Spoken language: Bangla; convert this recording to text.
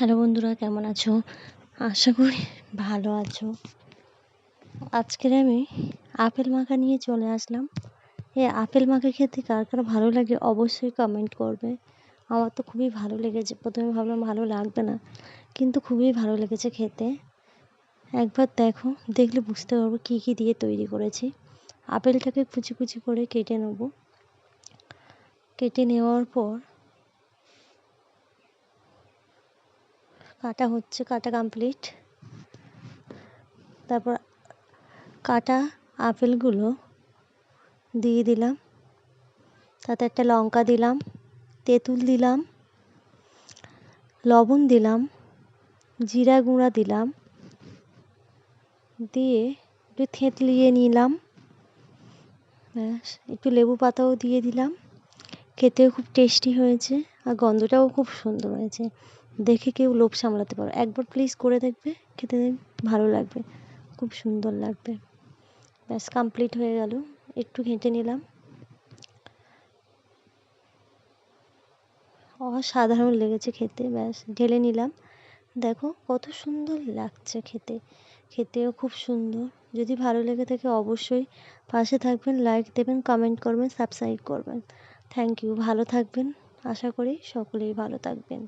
হ্যালো বন্ধুরা, কেমন আছো? আশা করি ভালো আছো। আজকের আমি আপেল মাখা নিয়ে চলে আসলাম। এই আপেল মাখা খেতে কার কার ভালো লাগে অবশ্যই কমেন্ট করবে। আমার তো খুবই ভালো লেগেছে, প্রথমে ভাবলাম ভালো লাগবে না, কিন্তু খুবই ভালো লেগেছে খেতে। একবার দেখো, দেখলে বুঝতে পারব কী কী দিয়ে তৈরি করেছি। আপেলটাকে কুচি কুচি করে কেটে নেব। কেটে নেওয়ার পর কাটা হচ্ছে, কাটা কমপ্লিট তারপর কাটা আপেলগুলো দিয়ে দিলাম। তাতে একটা লঙ্কা দিলাম, তেঁতুল দিলাম, লবণ দিলাম, জিরা গুঁড়া দিলাম, দিয়ে একটু থেঁতলিয়ে নিলাম। একটু লেবু পাতাও দিয়ে দিলাম। খেতেও খুব টেস্টি হয়েছে আর গন্ধটাও খুব সুন্দর হয়েছে। দেখে কেউ লোভ সামলাতে পারো একবার প্লিজ করে দেখবে, খেতে ভালো লাগবে, খুব সুন্দর লাগবে। ব্যাস কমপ্লিট হয়ে গেল। একটু ঘেঁটে নিলাম। অসাধারণ লেগেছে খেতে, ব্যাস, ঢেলে নিলাম। দেখো, কত সুন্দর লাগছে খেতে। খেতেও খুব সুন্দর। যদি ভালো লেগে থাকে অবশ্যই পাশে থাকবেন লাইক দেবেন কমেন্ট করবেন সাবস্ক্রাইব করবেন। থ্যাংক ইউ ভালো থাকবেন। আশা করি সকলেই ভালো থাকবেন।